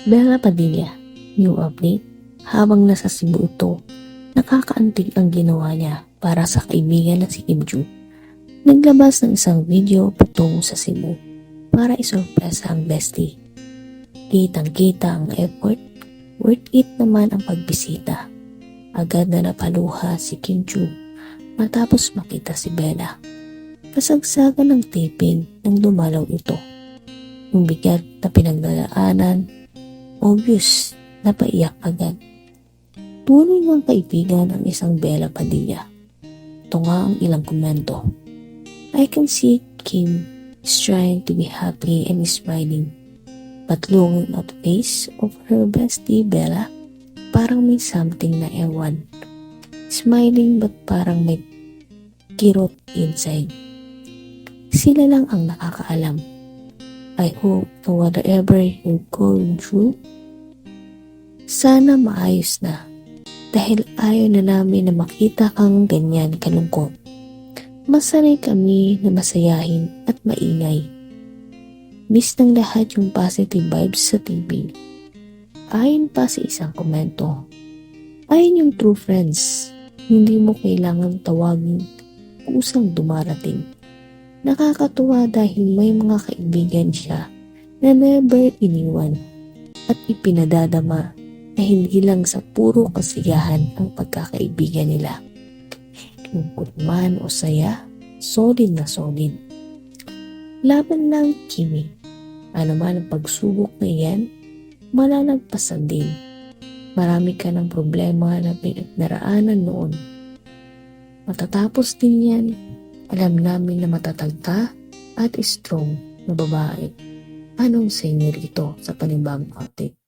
Bella Padilla, new update. Habang nasa Cebu ito, nakakaantig ang ginawa niya para sa kaibigan na si Kim Joo. Naglabas ng isang video patungo sa Cebu para isurpresa ang bestie. Kitang-kita ang effort, worth it naman ang pagbisita. Agad na napaluha si Kim Joo matapos makita si Bella. Kasagsagan ng taping nang dumalaw ito. Yung bigat na pinagdadaanan, obvious na paiyak agad. Tunay ng kaibigan ang isang Bella Padilla. Ito nga ang ilang komento. I can see Kim is trying to be happy and smiling. But looking at the face of her bestie Bella, parang may something na ewan. Smiling but parang may kirot inside. Sila lang ang nakakaalam. I hope na whatever you're going through, sana maayos na. Dahil ayaw na namin na makita kang ganyan kalungkot. Masanay kami na masayahin at maingay. Miss ng lahat yung positive vibes sa TV. Ayon pa sa isang komento, ayon yung true friends, hindi mo kailangan tawagin kusang dumarating. Nakakatuwa dahil may mga kaibigan siya na never iniwan at ipinadadama na hindi lang sa puro kasiyahan ang pagkakaibigan nila. Lungkot man o saya, solid na solid. Laban lang, Kimi. Ano man ang pagsubok na yan, malalagpasan din. Marami ka ng problema na pinagnaraanan noon. Matatapos din yan. Alam namin na matatag ka at strong na babae. Anong sa inyo rito sa panibagong update?